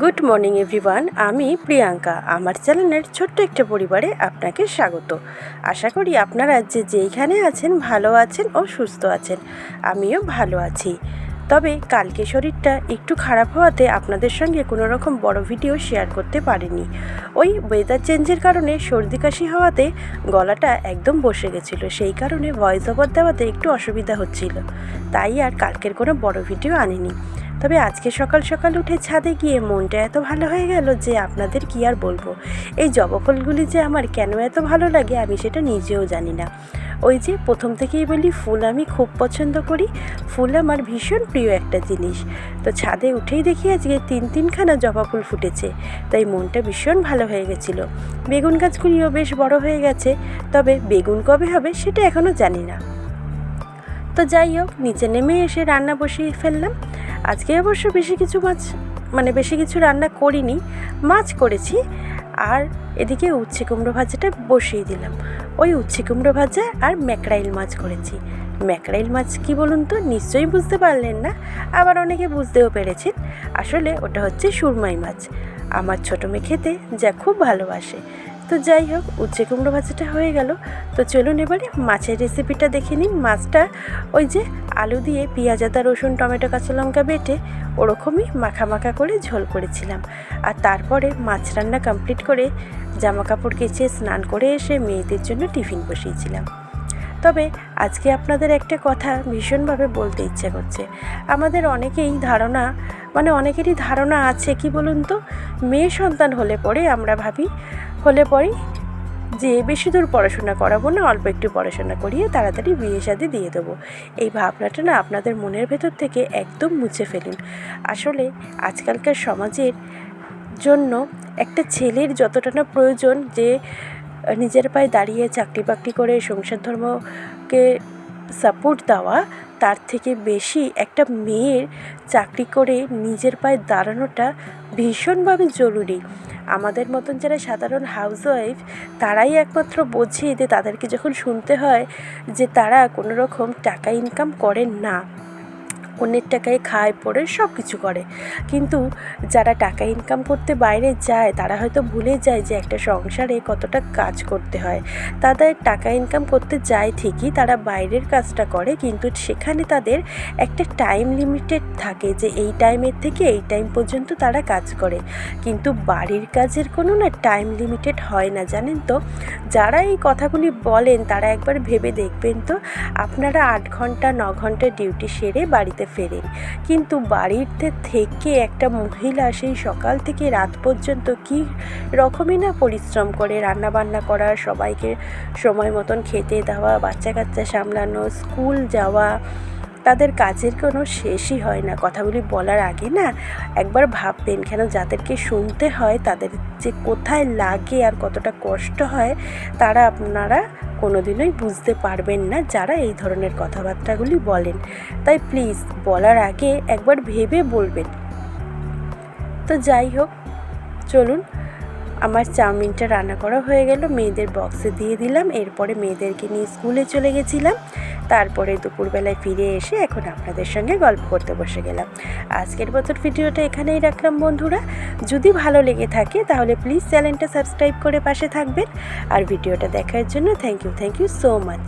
Good morning everyone আমি প্রিয়াঙ্কা। আমার চ্যানেলের ছোট্ট একটা পরিবারে আপনাকে স্বাগত। আশা করি আপনারা যে যেইখানে আছেন ভালো আছেন ও সুস্থ আছেন। আমিও ভালো আছি। তবে কালকে শরীরটা একটু খারাপ হওয়াতে আপনাদের সঙ্গে কোনো রকম বড় ভিডিও শেয়ার করতে পারিনি। ওই ওয়েদার চেঞ্জের কারণে সর্দি কাশি হওয়াতে গলাটা একদম বসে গেছিল। সেই কারণে ভয়েস ওভার দেওয়াতে একটু অসুবিধা হচ্ছিল। তাই আর কালকের কোনো বড় ভিডিও আনিনি। তবে আজকে সকাল সকাল উঠে ছাদে গিয়ে মনটা এত ভালো হয়ে গেল যে আপনাদের কি আর বলব? এই জবা ফুলগুলি যে আমার কেন এত ভালো লাগে আমি সেটা নিজেও জানি না। ওই যে প্রথম থেকেই বলি ফুল আমি খুব পছন্দ করি। ফুল আমার ভীষণ প্রিয় একটা জিনিস। তো ছাদে উঠেই দেখি আজকে তিন তিনখানা জবা ফুল ফুটেছে। তাই মনটা ভীষণ ভালো হয়ে গেছিল। বেগুন গাছগুলিও বেশ বড় হয়ে গেছে। তবে বেগুন কবে হবে সেটা এখনও জানি না। তো যাই হোক, নিচে নেমে এসে রান্না বসিয়ে ফেললাম। আজকে অবশ্য বেশি কিছু মাছ মানে বেশি কিছু রান্না করিনি, মাছ করেছি। আর এদিকে উচ্ছে কুমড়ো ভাজাটা বসিয়ে দিলাম। ওই উচ্ছে কুমড়ো ভাজা আর ম্যাকড়াইল মাছ করেছি। ম্যাকড়াইল মাছ কি বলুন তো? নিশ্চয়ই বুঝতে পারলেন না। আবার অনেকে বুঝতেও পেরেছেন। আসলে ওটা হচ্ছে সুরমাই মাছ। আমার ছোটো মেয়ে খেতে যা খুব ভালোবাসে। তো যাই হোক, উচ্ছে কুমড়ো ভাজাটা হয়ে গেল। তো চলুন এবারে মাছের রেসিপিটা দেখে নিন মাছটা ওই যে আলু দিয়ে পেঁয়াজ, আদা, রসুন, টমেটো, কাঁচা লঙ্কা বেটে ওরকমই মাখা মাখা করে ঝোল করেছিলাম। আর তারপরে মাছ রান্না কমপ্লিট করে জামা কাপড় কেচে স্নান করে এসে মেয়েদের জন্য টিফিন বসিয়েছিলাম। তবে আজকে আপনাদের একটা কথা ভীষণভাবে বলতে ইচ্ছে করছে। আমাদের অনেকেই ধারণা মানে অনেকেরই ধারণা আছে, কি বলুন তো? মেয়ে সন্তান হলে পরে আমরা ভাবি হলে পরেই যে বেশি দূর পড়াশোনা করাবো না, অল্প একটু পড়াশোনা করিয়ে তাড়াতাড়ি বিয়ে শাদি দিয়ে দেবো। এই ভাবনাটা না আপনাদের মনের ভেতর থেকে একদম মুছে ফেলুন। আসলে আজকালকার সমাজের জন্য একটা ছেলের যতটা না প্রয়োজন যে নিজের পায়ে দাঁড়িয়ে চাকরি বাকরি করে সংসার ধর্মকে সাপোর্ট দেওয়া, তার থেকে বেশি একটা মেয়ের চাকরি করে নিজের পায়ে দাঁড়ানোটা ভীষণভাবে জরুরি। আমাদের মতন যারা সাধারণ হাউসওয়াইফ তারাই একমাত্র বোঝে যে তাদেরকে যখন শুনতে হয় যে তারা কোনো রকম টাকা ইনকাম করেন না। অন্যের টাকায় খায়, পড়ে সব কিছু করে। কিন্তু যারা টাকা ইনকাম করতে বাইরে যায়, তারা হয়তো ভুলে যায় যে একটা সংসারে কতটা কাজ করতে হয়। তাদের টাকা ইনকাম করতে যায় ঠিকই, তারা বাইরের কাজটা করে, কিন্তু সেখানে তাদের একটা টাইম লিমিটেড থাকে যে এই টাইমের থেকে এই টাইম পর্যন্ত তারা কাজ করে। কিন্তু বাড়ির কাজের কোনো না টাইম লিমিটেড হয় না, জানেন তো? যারা এই কথাগুলি বলেন, তারা একবার ভেবে দেখবেন তো? আপনারা আট ঘণ্টা, ন ঘণ্টা ডিউটি সেরে বাড়িতে ফেরেন কিন্তু বাড়িতে থেকে একটা মহিলা সেই সকাল থেকে রাত পর্যন্ত কী রকমই না পরিশ্রম করে রান্না বান্না করা সবাইকে সময় মতন খেতে দেওয়া বাচ্চা কাচ্চা সামলানো, স্কুল যাওয়া, তাদের কাজের কোনো শেষই হয় না। কথাগুলি বলার আগে না একবার ভাববেন কেন যাদেরকে শুনতে হয়, তাদের যে কোথায় লাগে আর কতটা কষ্ট হয়, তারা আপনারা কোনোদিনই বুঝতে পারবেন না যারা এই ধরনের কথাবার্তাগুলি বলেন। তাই প্লিজ বলার আগে একবার ভেবে বলবেন। তো যাই হোক, চলুন। আমার চাউমিনটা রান্না করা হয়ে গেল, মেয়েদের বক্সে দিয়ে দিলাম। এরপরে মেয়েদেরকে নিয়ে স্কুলে চলে গেছিলাম। তারপরে দুপুরবেলায় ফিরে এসে এখন আপনাদের সঙ্গে গল্প করতে বসে গেলাম। আজকের বছর ভিডিওটা এখানেই রাখলাম বন্ধুরা। যদি ভালো লেগে থাকে তাহলে প্লিজ চ্যানেলটা সাবস্ক্রাইব করে পাশে থাকবেন। আর ভিডিওটা দেখার জন্য thank you thank you so much